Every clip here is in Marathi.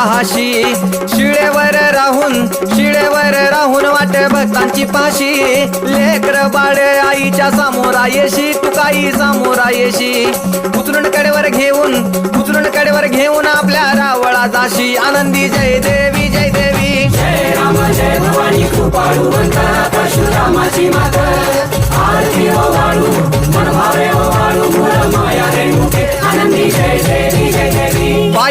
राहाशी. शिळेवर राहून शिळेवर राहून वाट भक्तांची पाशी. लेकर बाळ आईच्या समोरा येशी काही समोरा येशी उचलून कडेवर घेऊन उचलून कडेवर घेऊन आपल्या रावळा जाशी. आनंदी जय देवी जय देवी. जय राम जय भवानी कृपाळू परशुरामाची माता.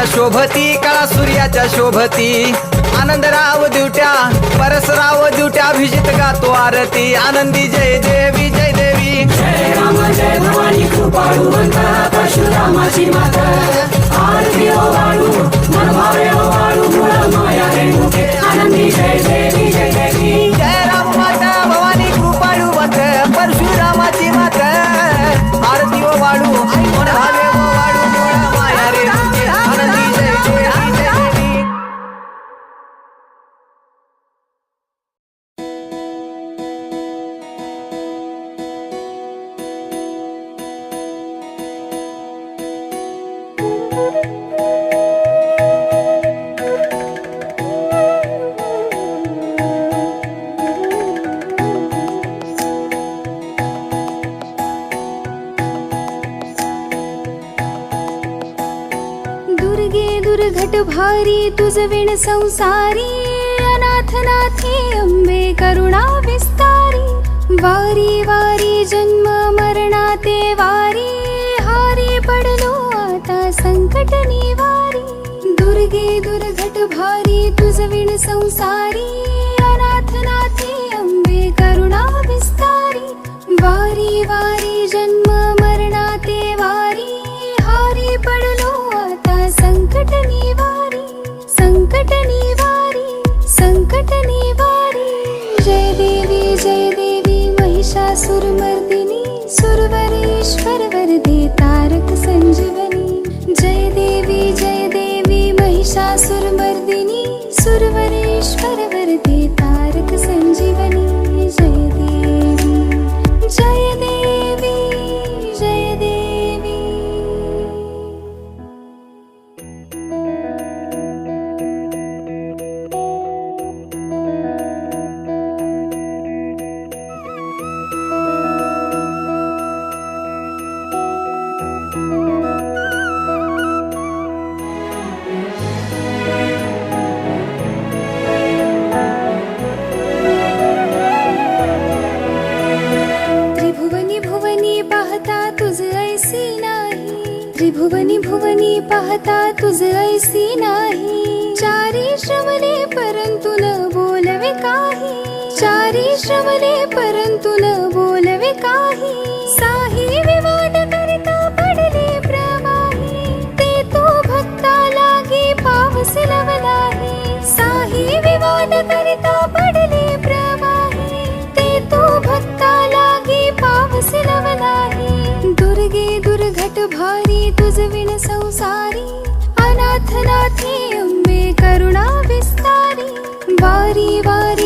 सूर्याच्या शोभती कळा सूर्याच्या शोभती. आनंदराव दिवट्या परसराव दिवट्या अभिजित गातो आरती. आनंदी जय देवी जय देवी. जय राम जय भवानी परशुरामाची आरती ओ वाळू ओ वाळू आनंदी जय देवी जय दुर्घट भारी तुझ विण संसारी अनाथनाथी अंबे करुणा विस्तारी वारी वारी जन्म मरणाते वारी हारी पडलो आता संकट निवारी. दुर्गे दुर्घट भारी तुझ विण संसारी पाहता तुझ ऐसी नाही. चारी श्रवले परंतु न बोलवे काही. चारी श्रवले परंतु न बोलवे काही. रुजविण संसारी अनाथनाथी अम्बे करुणा विस्तारी वारी वारी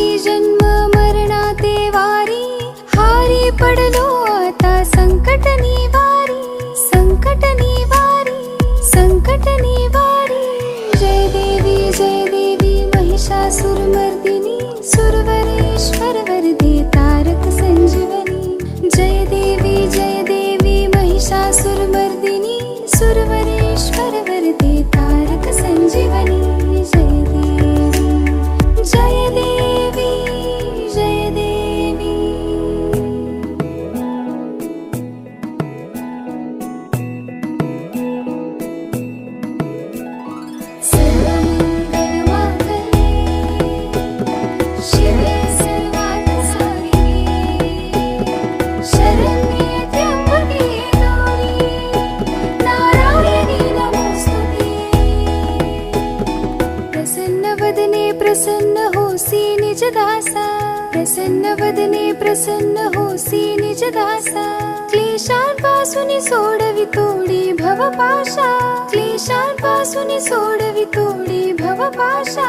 प्रसन्न वदने प्रसन्न होसी निज दासा क्लेशांपासून सोडवी तोडी भव पाशा क्लेशांपासून सोडवी तोडी भव पाशा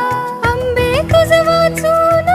अंबे तुझ वाचून